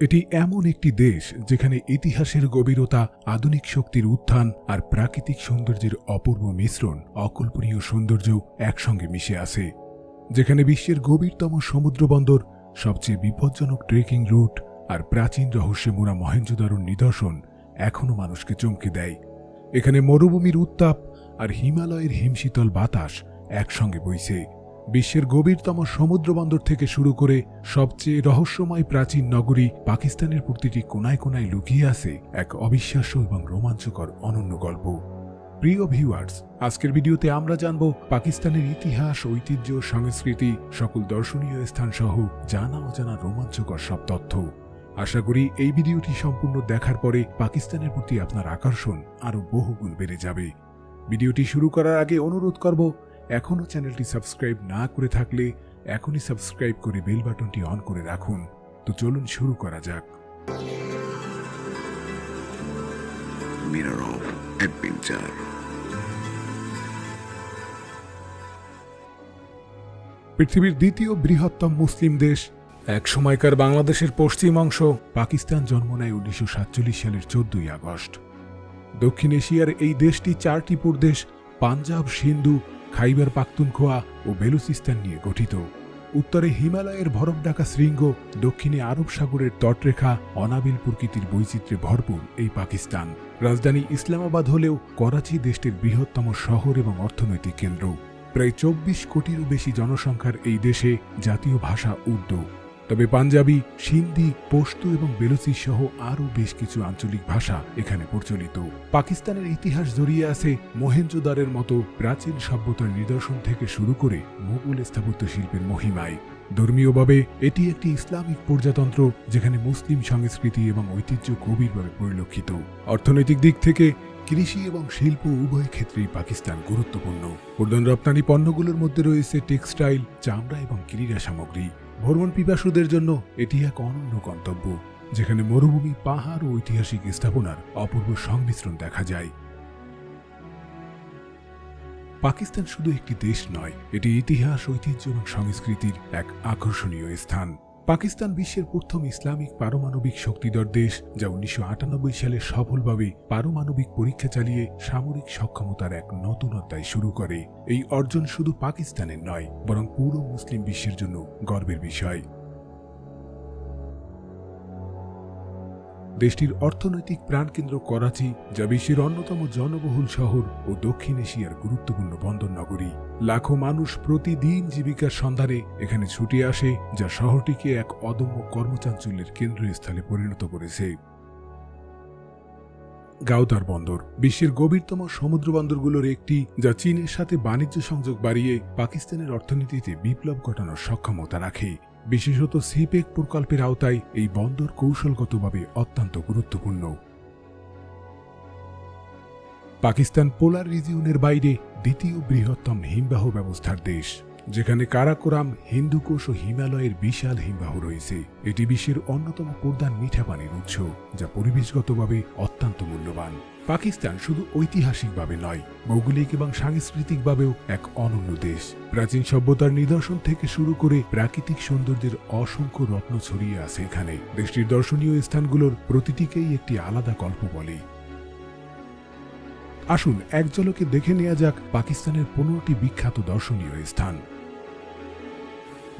এটি এমন একটি দেশ যেখানে ইতিহাসের গভীরতা, আধুনিক শক্তির উত্থান আর প্রাকৃতিক সৌন্দর্যের অপূর্ব মিশ্রণ, অকল্পনীয় সৌন্দর্য একসঙ্গে মিশে আছে, যেখানে বিশ্বের গভীরতম সমুদ্র বন্দর, সবচেয়ে বিপজ্জনক ট্রেকিং রুট আর প্রাচীন রহস্যে মোড়া মহেঞ্জোদারোর নিদর্শন এখনও মানুষকে চমকে দেয়। এখানে মরুভূমির উত্তাপ আর হিমালয়ের হিমশীতল বাতাস একসঙ্গে বইছে। বিশ্বের গভীরতম সমুদ্রবন্দর থেকে শুরু করে সবচেয়ে রহস্যময় প্রাচীন নগরী পাকিস্তানের প্রতিটি কোনায় কোনায় লুকিয়ে আছে এক অবিশ্বাস্য এবং রোমাঞ্চকর অনন্য গল্প। প্রিয় ভিউয়ার্স, আজকের ভিডিওতে আমরা জানব পাকিস্তানের ইতিহাস, ঐতিহ্য, সংস্কৃতি, সকল দর্শনীয় স্থান সহ জানা অজানা রোমাঞ্চকর সব তথ্য। আশা করি এই ভিডিওটি সম্পূর্ণ দেখার পরে পাকিস্তানের প্রতি আপনার আকর্ষণ আরও বহুগুণ বেড়ে যাবে। ভিডিওটি শুরু করার আগে অনুরোধ করব এখনও চ্যানেলটি সাবস্ক্রাইব না করে থাকলে এখনই সাবস্ক্রাইব করে বেল বাটনটি অন করে রাখুন। তো চলুন শুরু করা যাক. পৃথিবীর দ্বিতীয় বৃহত্তম মুসলিম দেশ এক সময়কার বাংলাদেশের পশ্চিম অংশ পাকিস্তান জন্ম নেয় উনিশশো সাতচল্লিশ সালের চোদ্দই আগস্ট। দক্ষিণ এশিয়ার এই দেশটি চারটি প্রদেশ পাঞ্জাব সিন্ধু খাইবার পাখতুনখোয়া ও বেলুচিস্তান নিয়ে গঠিত। উত্তরে হিমালয়ের বরফ ঢাকা শৃঙ্গ, দক্ষিণে আরব সাগরের তটরেখা, অনাবিল প্রকৃতির বৈচিত্র্যে ভরপুর এই পাকিস্তান। রাজধানী ইসলামাবাদ হলেও করাচি দেশটির বৃহত্তম শহর এবং অর্থনৈতিক কেন্দ্র। প্রায় চব্বিশ কোটিরও বেশি জনসংখ্যার এই দেশে জাতীয় ভাষা উর্দু। তবে পাঞ্জাবি, সিন্ধি পশতু এবং বেলুচি সহ আরও বেশ কিছু আঞ্চলিক ভাষা এখানে প্রচলিত। পাকিস্তানের ইতিহাস জড়িয়ে আছে মহেঞ্জোদারের মতো প্রাচীন সভ্যতার নিদর্শন থেকে শুরু করে মুঘল স্থাপত্য শিল্পের মহিমায়। ধর্মীয়ভাবে এটি একটি ইসলামিক প্রজাতন্ত্র যেখানে মুসলিম সংস্কৃতি এবং ঐতিহ্য গভীরভাবে পরিলক্ষিত। অর্থনৈতিক দিক থেকে কৃষি এবং শিল্প উভয় ক্ষেত্রেই পাকিস্তান গুরুত্বপূর্ণ। প্রধান রপ্তানি পণ্যগুলোর মধ্যে রয়েছে টেক্সটাইল, চামড়া এবং ক্রীড়া সামগ্রী। ভ্রমণ পিপাসুদের জন্য এটি এক অনন্য গন্তব্য, যেখানে মরুভূমি, পাহাড় ও ঐতিহাসিক স্থাপনার অপূর্ব সংমিশ্রণ দেখা যায়। পাকিস্তান শুধু একটি দেশ নয়, এটি ইতিহাস, ঐতিহ্য এবং সংস্কৃতির এক আকর্ষণীয় স্থান। পাকিস্তান বিশ্বের প্রথম ইসলামিক পারমাণবিক শক্তিধর দেশ, যা উনিশশো আটানব্বই সালে সফলভাবে পারমাণবিক পরীক্ষা চালিয়ে সামরিক সক্ষমতার এক নতুন অধ্যায় শুরু করে। এই অর্জন শুধু পাকিস্তানের নয়, বরং পুরো মুসলিম বিশ্বের জন্য গর্বের বিষয়। দেশটির অর্থনৈতিক প্রাণকেন্দ্র করাচি, যা বিশ্বের অন্যতম জনবহুল শহর ও দক্ষিণ এশিয়ার গুরুত্বপূর্ণ বন্দর নগরী। লাখো মানুষ প্রতিদিন জীবিকার সন্ধানে এখানে ছুটে আসে, যা শহরটিকে এক অদম্য কর্মচাঞ্চল্যের কেন্দ্রস্থলে পরিণত করেছে। গাউদার বন্দর, বিশ্বের গভীরতম সমুদ্র বন্দরগুলোর একটি, যা চীনের সাথে বাণিজ্য সংযোগ বাড়িয়ে পাকিস্তানের অর্থনীতিতে বিপ্লব ঘটানোর সক্ষমতা রাখে। বিশেষত সিপেক প্রকল্পের আওতায় এই বন্দর কৌশলগতভাবে অত্যন্ত গুরুত্বপূর্ণ। পাকিস্তান পোলার রিজিয়নের বাইরে দ্বিতীয় বৃহত্তম হিমবাহ ব্যবস্থার দেশ, যেখানে কারাকোরাম হিন্দুকোষ ও হিমালয়ের বিশাল হিমবাহ রয়েছে। এটি বিশ্বের অন্যতম প্রধান মিঠা পানির উৎস, যা পরিবেশগতভাবে অত্যন্ত মূল্যবান। পাকিস্তান শুধু ঐতিহাসিকভাবে নয় ভৌগোলিক এবং সাংস্কৃতিকভাবেও এক অনন্য দেশ। প্রাচীন সভ্যতার নিদর্শন থেকে শুরু করে প্রাকৃতিক সৌন্দর্যের অসংখ্য রত্ন ছড়িয়ে আছে এখানে। দেশটির দর্শনীয় স্থানগুলোর প্রতিটিকেই একটি আলাদা গল্প বলে। আসুন এক ঝলকে দেখে নেওয়া যাক পাকিস্তানের পনেরোটি বিখ্যাত দর্শনীয় স্থান।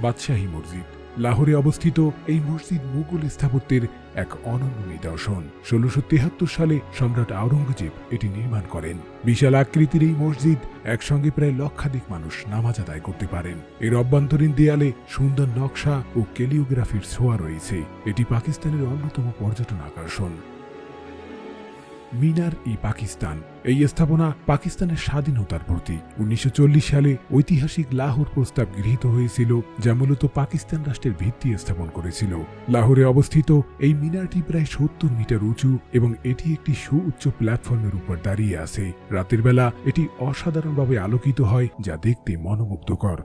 বাদশাহী মসজিদ। লাহোরে অবস্থিত এই মসজিদ মুঘল স্থাপত্যের এক অনন্য নিদর্শন। ষোলোশো তেহাত্তর সালে সম্রাট আওরঙ্গজেব এটি নির্মাণ করেন। বিশাল আকৃতির এই মসজিদ একসঙ্গে প্রায় লক্ষাধিক মানুষ নামাজ আদায় করতে পারেন। এর অভ্যন্তরীণ দেয়ালে সুন্দর নকশা ও কেলিওগ্রাফির ছোঁয়া রয়েছে। এটি পাকিস্তানের অন্যতম পর্যটন আকর্ষণ। মিনার ই পাকিস্তান। এই স্থাপনা পাকিস্তানের স্বাধীনতার প্রতীক। উনিশশো সালে ঐতিহাসিক লাহোর প্রস্তাব গৃহীত হয়েছিল, যা মূলত পাকিস্তান রাষ্ট্রের ভিত্তি স্থাপন করেছিল। লাহোরে অবস্থিত এই মিনারটি প্রায় সত্তর মিটার উঁচু এবং এটি একটি সুউচ্চ প্ল্যাটফর্মের উপর দাঁড়িয়ে আছে। রাতের বেলা এটি অসাধারণভাবে আলোকিত হয়, যা দেখতে মনোমুগ্ধকর।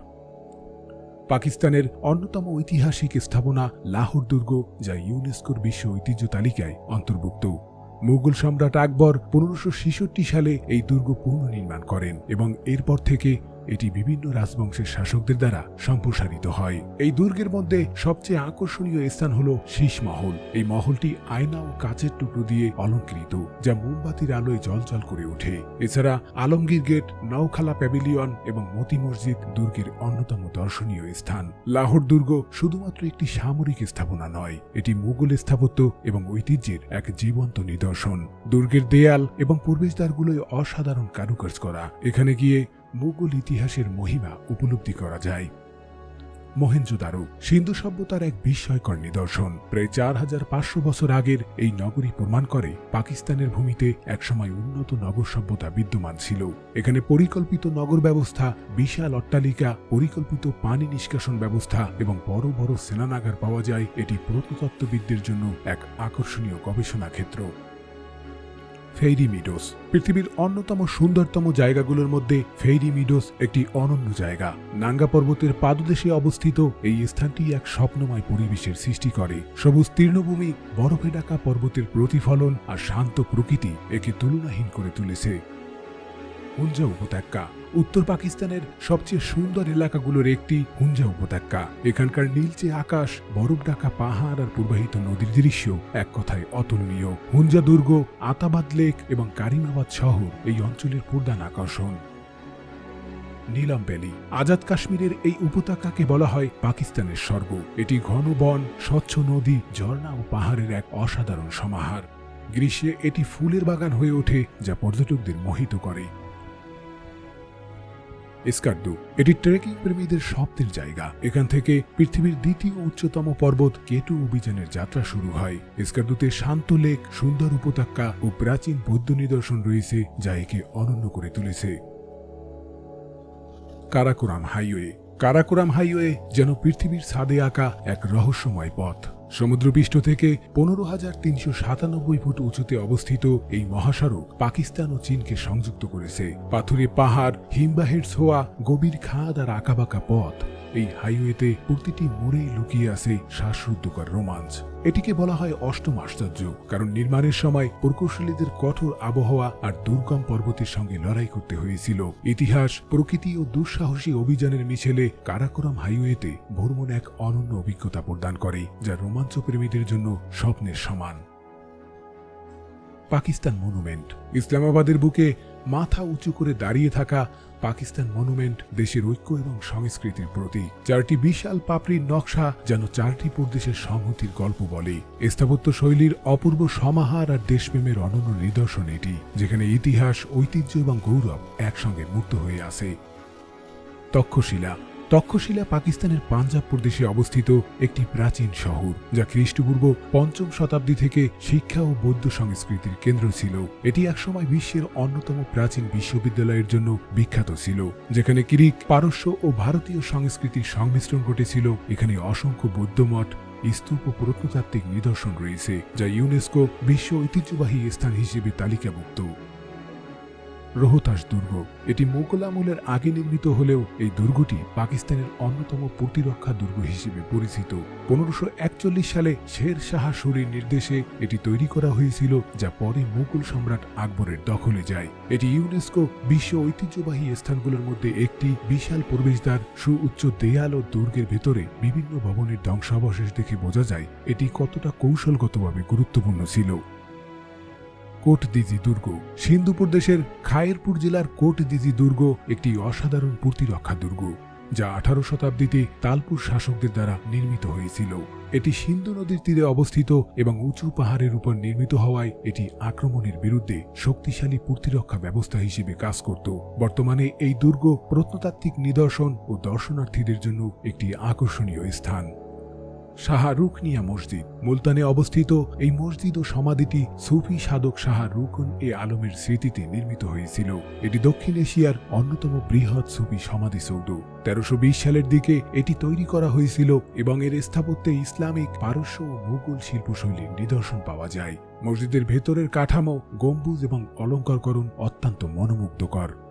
পাকিস্তানের অন্যতম ঐতিহাসিক স্থাপনা লাহোর দুর্গ, যা ইউনেস্কোর বিশ্ব ঐতিহ্য তালিকায় অন্তর্ভুক্ত। মুঘল সম্রাট আকবর পনেরোশো সালে এই দুর্গ পুনর্নির্মাণ করেন এবং এরপর থেকে এটি বিভিন্ন রাজবংশের শাসকদের দ্বারা সম্প্রসারিত হয়। এই দুর্গের মধ্যে সবচেয়ে আকর্ষণীয় স্থান হল শীষ মহল। এই মহলটি আয়না ও কাচের টুকরো দিয়ে অলঙ্কৃত, যা মোমবাতির আলোয় জলজল করে ওঠে। এছাড়া আলমগীর গেট, নওখালা প্যাভিলিয়ন এবং মতি মসজিদ দুর্গের অন্যতম দর্শনীয় স্থান। লাহোর দুর্গ শুধুমাত্র একটি সামরিক স্থাপনা নয়, এটি মুঘল স্থাপত্য এবং ঐতিহ্যের এক জীবন্ত নিদর্শন। দুর্গের দেয়াল এবং প্রবেশদ্বারগুলোয় অসাধারণ কারুকাজ করা। এখানে গিয়ে মুঘল ইতিহাসের মহিমা উপলব্ধি করা যায়। মহেঞ্জোদারো সিন্ধু সভ্যতার এক বিস্ময়কর নিদর্শন। প্রায় চার হাজার পাঁচশো বছর আগের এই নগরী প্রমাণ করে পাকিস্তানের ভূমিতে একসময় উন্নত নগর সভ্যতা বিদ্যমান ছিল। এখানে পরিকল্পিত নগর ব্যবস্থা, বিশাল অট্টালিকা, পরিকল্পিত পানি নিষ্কাশন ব্যবস্থা এবং বড় বড় সেনানাগার পাওয়া যায় এটি প্রত্নতত্ত্ববিদদের জন্য এক আকর্ষণীয় গবেষণা ক্ষেত্র ফেইরি মিডোস পৃথিবীর অন্যতম সুন্দরতম জায়গাগুলোর মধ্যে ফেইরি মিডোস একটি অনন্য জায়গা। নাঙ্গা পর্বতের পাদদেশে অবস্থিত এই স্থানটি এক স্বপ্নময় পরিবেশের সৃষ্টি করে। সবুজ তীর্ণভূমি বরফে ঢাকা পর্বতের প্রতিফলন আর শান্ত প্রকৃতি একে তুলনাহীন করে তুলেছে। হুঞ্জা উপত্যকা। উত্তর পাকিস্তানের সবচেয়ে সুন্দর এলাকাগুলোর একটি হুঞ্জা উপত্যকা। এখানকার নীলচে আকাশ, বরফ ঢাকা পাহাড় আর প্রবাহিত নদীর দৃশ্য এক কথায় অতুলনীয়। হুঞ্জা দুর্গ, আতাবাদ লেক এবং কারিমাবাদ শহর এই অঞ্চলের প্রধান আকর্ষণ। নীলম ভ্যালি, আজাদ কাশ্মীরের এই উপত্যকাকে বলা হয় পাকিস্তানের স্বর্গ। এটি ঘন বন, স্বচ্ছ নদী, ঝর্ণা ও পাহাড়ের এক অসাধারণ সমাহার। গ্রীষ্মে এটি ফুলের বাগান হয়ে ওঠে, যা পর্যটকদের মোহিত করে। এসকার্দু এটি ট্রেকিং প্রেমীদের স্বপ্নের জায়গা। এখান থেকে পৃথিবীর দ্বিতীয় উচ্চতম পর্বত কেটু অভিযানের যাত্রা শুরু হয়। এসকার্দুতে শান্ত লেক, সুন্দর উপত্যকা ও প্রাচীন বৌদ্ধ নিদর্শন রয়েছে যা একে অনন্য করে তুলেছে। কারাকোরাম হাইওয়ে। কারাকোরাম হাইওয়ে যেন পৃথিবীর ছাদে আঁকা এক রহস্যময় পথ। সমুদ্রপৃষ্ঠ থেকে পনেরো হাজার তিনশো সাতানব্বই ফুট উঁচুতে অবস্থিত এই মহাসড়ক পাকিস্তান ও চীনকে সংযুক্ত করেছে। পাথুরে পাহাড়, হিমবাহের ছোয়া, গভীর খাদ আর আঁকাবাঁকা পথ। এই হাইওয়েতে প্রতিটি মোড়েই লুকিয়ে আছে শ্বাসরুদ্ধকর রোমাঞ্চ। এটিকে বলা হয় অষ্টম আশ্চর্য, কারণ নির্মাণের সময় প্রকৌশলীদের কঠোর আবহাওয়া আর দুর্গম পর্বতের সঙ্গে লড়াই করতে হয়েছিল। ইতিহাস, প্রকৃতি ও দুঃসাহসী অভিযানের মিছিলে কারাকোরাম হাইওয়েতে ভ্রমণ এক অনন্য অভিজ্ঞতা প্রদান করে, যা রোমাঞ্চ প্রেমীদের জন্য স্বপ্নের সমান। পাকিস্তান মনুমেন্ট, ইসলামাবাদের বুকে মাথা উঁচু করে দাঁড়িয়ে থাকা পাকিস্তান মনুমেন্ট, দেশের ঐক্য এবং সংস্কৃতির প্রতীক চারটি বিশাল পাপড়ির নকশা যেন চারটি প্রদেশের সংহতির গল্প বলে। স্থাপত্য শৈলীর অপূর্ব সমাহার আর দেশপ্রেমের অনন্য নিদর্শন এটি, যেখানে ইতিহাস, ঐতিহ্য এবং গৌরব একসঙ্গে মূর্ত হয়ে আছে। তক্ষশিলা তক্ষশিলা পাকিস্তানের পাঞ্জাব প্রদেশে অবস্থিত একটি প্রাচীন শহর, যা খ্রিস্টপূর্ব পঞ্চম শতাব্দী থেকে শিক্ষা ও বৌদ্ধ সংস্কৃতির কেন্দ্র ছিল। এটি একসময় বিশ্বের অন্যতম প্রাচীন বিশ্ববিদ্যালয়ের জন্য বিখ্যাত ছিল, যেখানে কিরিক পারস্য ও ভারতীয় সংস্কৃতির সংমিশ্রণ ঘটেছিল। এখানে অসংখ্য বৌদ্ধমঠ স্তূপ ও প্রত্নতাত্ত্বিক নিদর্শন রয়েছে, যা ইউনেস্কো বিশ্ব ঐতিহ্যবাহী স্থান হিসেবে তালিকাভুক্ত। রোহতাস দুর্গ। এটি মোগল আমলের আগে নির্মিত হলেও এই দুর্গটি পাকিস্তানের অন্যতম প্রতিরক্ষা দুর্গ হিসেবে পরিচিত। পনেরোশো একচল্লিশ সালে শের শাহ সুরির নির্দেশে এটি তৈরি করা হয়েছিল, যা পরে মুঘল সম্রাট আকবরের দখলে যায়। এটি ইউনেস্কো বিশ্ব ঐতিহ্যবাহী স্থানগুলোর মধ্যে একটি বিশাল প্রবেশদ্বার, সুউচ্চ দেয়াল ও দুর্গের ভেতরে বিভিন্ন ভবনের ধ্বংসাবশেষ দেখে বোঝা যায়, এটি কতটা কৌশলগতভাবে গুরুত্বপূর্ণ ছিল। কোট দিজি দুর্গ। সিন্ধু প্রদেশের খায়েরপুর জেলার কোট দিজি দুর্গ একটি অসাধারণ প্রতিরক্ষা দুর্গ, যা আঠারো শতাব্দীতে তালপুর শাসকদের দ্বারা নির্মিত হয়েছিল। এটি সিন্ধু নদীর তীরে অবস্থিত এবং উঁচু পাহাড়ের উপর নির্মিত হওয়ায় এটি আক্রমণের বিরুদ্ধে শক্তিশালী প্রতিরক্ষা ব্যবস্থা হিসেবে কাজ করত। বর্তমানে এই দুর্গ প্রত্নতাত্ত্বিক নিদর্শন ও দর্শনার্থীদের জন্য একটি আকর্ষণীয় স্থান। শাহা রুকনিয়া মসজিদ। মুলতানে অবস্থিত এই মসজিদ ও সমাধিটি সুফি সাধক শাহা এ আলমের স্মৃতিতে নির্মিত হয়েছিল। এটি দক্ষিণ এশিয়ার অন্যতম বৃহৎ সুফি সমাধিসৌধ। তেরোশো সালের দিকে এটি তৈরি করা হয়েছিল এবং এর স্থাপত্যে ইসলামিক, পারস্য ও মুঘল শিল্পশৈলীর নিদর্শন পাওয়া যায়। মসজিদের ভেতরের কাঠামো গম্বুজ এবং অলঙ্কারকরণ অত্যন্ত মনোমুগ্ধকর।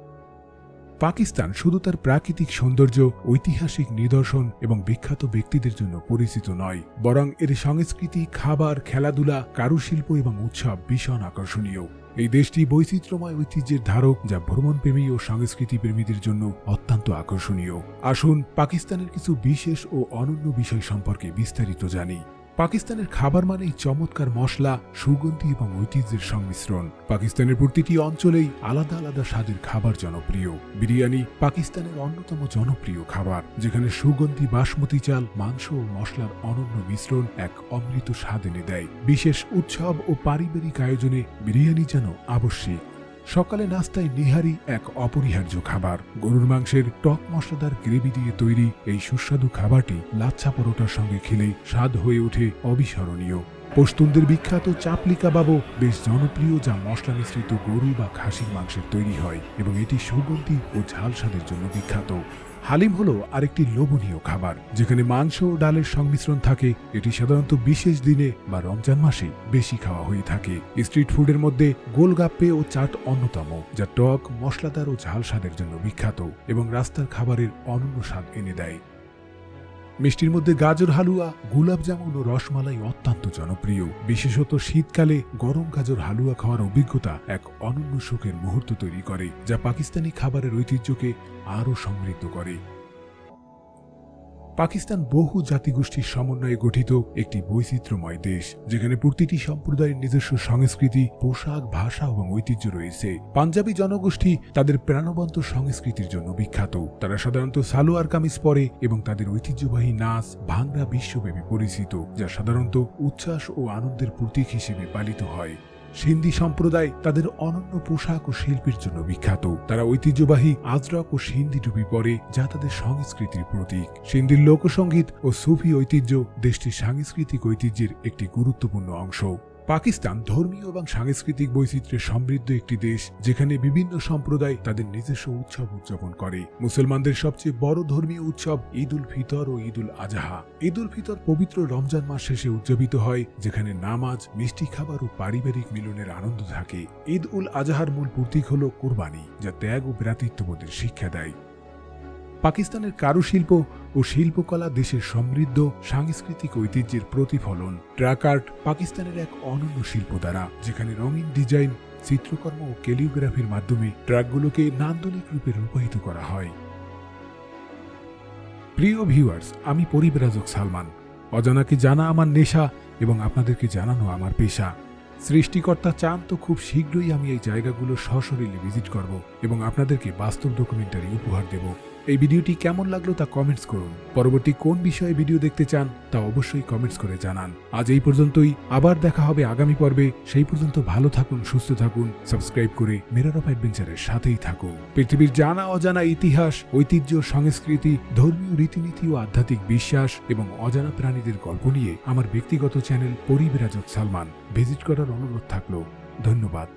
পাকিস্তান শুধু তার প্রাকৃতিক সৌন্দর্য, ঐতিহাসিক নিদর্শন এবং বিখ্যাত ব্যক্তিদের জন্য পরিচিত নয়, বরং এর সংস্কৃতি, খাবার, খেলাধুলা, কারুশিল্প এবং উৎসব ভীষণ আকর্ষণীয়। এই দেশটি বৈচিত্র্যময় ঐতিহ্যের ধারক যা ভ্রমণপ্রেমী ও সংস্কৃতি প্রেমীদের জন্য অত্যন্ত আকর্ষণীয়। আসুন পাকিস্তানের কিছু বিশেষ ও অনন্য বিষয় সম্পর্কে বিস্তারিত জানি। পাকিস্তানের খাবার মানেই চমৎকার মশলা, সুগন্ধি এবং ঐতিহ্যের সংমিশ্রণ। পাকিস্তানের প্রতিটি অঞ্চলেই আলাদা আলাদা স্বাদের খাবার জনপ্রিয়। বিরিয়ানি পাকিস্তানের অন্যতম জনপ্রিয় খাবার, যেখানে সুগন্ধি, বাসমতি চাল, মাংস ও মশলার অনন্য মিশ্রণ এক অমৃত স্বাদ এনে দেয়। বিশেষ উৎসব ও পারিবারিক আয়োজনে বিরিয়ানি যেন আবশ্যিক সকালে নাস্তায় নিহারি এক অপরিহার্য খাবার। গরুর মাংসের টক মশলাদার গ্রেভি দিয়ে তৈরি এই সুস্বাদু খাবারটি লাচ্ছা পরোটার সঙ্গে খেলে স্বাদ হয়ে ওঠে অবিস্মরণীয়। পশতুনদের বিখ্যাত চাপলি কাবাবও বেশ জনপ্রিয় যা মশলা মিশ্রিত গরু বা খাসির মাংসের তৈরি হয় এবং এটি সুগন্ধি ও ঝাল স্বাদের জন্য বিখ্যাত। হালিম হলো আরেকটি লোভনীয় খাবার, যেখানে মাংস ও ডালের সংমিশ্রণ থাকে। এটি সাধারণত বিশেষ দিনে বা রমজান মাসে বেশি খাওয়া হয়ে থাকে। স্ট্রিট ফুডের মধ্যে গোলগাপ্পে ও চাট অন্যতম, যা টক, মশলাদার ও ঝাল স্বাদের জন্য বিখ্যাত এবং রাস্তার খাবারের অনন্য স্বাদ এনে দেয়। মিষ্টির মধ্যে গাজর, হালুয়া গুলাব জামুন ও রসমালাই অত্যন্ত জনপ্রিয়। বিশেষত শীতকালে গরম গাজর, হালুয়া খাওয়ার অভিজ্ঞতা এক অনন্য সুখের মুহূর্ত তৈরি করে, যা পাকিস্তানি খাবারের ঐতিহ্যকে আরও সমৃদ্ধ করে। পাকিস্তান বহু জাতিগোষ্ঠীর সমন্বয়ে গঠিত একটি বৈচিত্র্যময় দেশ, যেখানে প্রতিটি সম্প্রদায়ের নিজস্ব সংস্কৃতি, পোশাক, ভাষা এবং ঐতিহ্য রয়েছে। পাঞ্জাবি জনগোষ্ঠী তাদের প্রাণবন্ত সংস্কৃতির জন্য বিখ্যাত। তারা সাধারণত সালোয়ার কামিজ পরে এবং তাদের ঐতিহ্যবাহী নাচ ভাংরা বিশ্বব্যাপী পরিচিত, যা সাধারণত উচ্ছ্বাস ও আনন্দের প্রতীক হিসেবে পালিত হয়। সিন্ধি সম্প্রদায় তাদের অনন্য পোশাক ও শিল্পের জন্য বিখ্যাত। তারা ঐতিহ্যবাহী আজরক ও সিন্ধি টুপি পরে যা তাদের সংস্কৃতির প্রতীক। সিন্ধির লোকসঙ্গীত ও সুফি ঐতিহ্য দেশটির সাংস্কৃতিক ঐতিহ্যের একটি গুরুত্বপূর্ণ অংশ। পাকিস্তান ধর্মীয় এবং সাংস্কৃতিক বৈচিত্র্যে সমৃদ্ধ একটি দেশ, যেখানে বিভিন্ন সম্প্রদায় তাদের নিজস্ব উৎসব উদযাপন করে। মুসলমানদের সবচেয়ে বড় ধর্মীয় উৎসব ঈদ উল ফিতর ও ঈদ উল আজহা। ঈদ উল ফিতর পবিত্র রমজান মাস শেষে উদযাপিত হয়, যেখানে নামাজ, মিষ্টি খাবার ও পারিবারিক মিলনের আনন্দ থাকে। ঈদ উল আজহার মূল প্রতীক হল কোরবানি, যা ত্যাগ ও ভ্রাতৃত্ববোধের শিক্ষা দেয়। পাকিস্তানের কারুশিল্প ও শিল্পকলা দেশের সমৃদ্ধ সাংস্কৃতিক ঐতিহ্যের প্রতিফলন। ট্রাক আর্ট পাকিস্তানের এক অনন্য শিল্প দ্বারা, যেখানে রঙিন ডিজাইন, চিত্রকর্ম ও ক্যালিওগ্রাফির মাধ্যমে ট্রাকগুলোকে নান্দনিক রূপে রূপায়িত করা হয়। প্রিয় ভিউয়ার্স, আমি পরিব্রাজক সালমান। অজানাকে জানা আমার নেশা এবং আপনাদেরকে জানানো আমার পেশা। সৃষ্টিকর্তা চান তো খুব শীঘ্রই আমি এই জায়গাগুলো সশরীরে ভিজিট করব এবং আপনাদেরকে বাস্তব ডকুমেন্টারি উপহার দেব। এই ভিডিওটি কেমন লাগল তা কমেন্টস করুন। পরবর্তী কোন বিষয়ে ভিডিও দেখতে চান, তা অবশ্যই কমেন্টস করে জানান। আজ এই পর্যন্তই, আবার দেখা হবে আগামী পর্বে। সেই পর্যন্ত ভালো থাকুন, সুস্থ থাকুন সাবস্ক্রাইব করে মেরার অফ অ্যাডভেঞ্চারের সাথেই থাকুন। পৃথিবীর জানা অজানা ইতিহাস, ঐতিহ্য, সংস্কৃতি, ধর্মীয় রীতিনীতি ও আধ্যাত্মিক বিশ্বাস এবং অজানা প্রাণীদের গল্প নিয়ে আমার ব্যক্তিগত চ্যানেল পরিবিরাজক সালমান। ভিজিট করার অনুরোধ থাকল। ধন্যবাদ।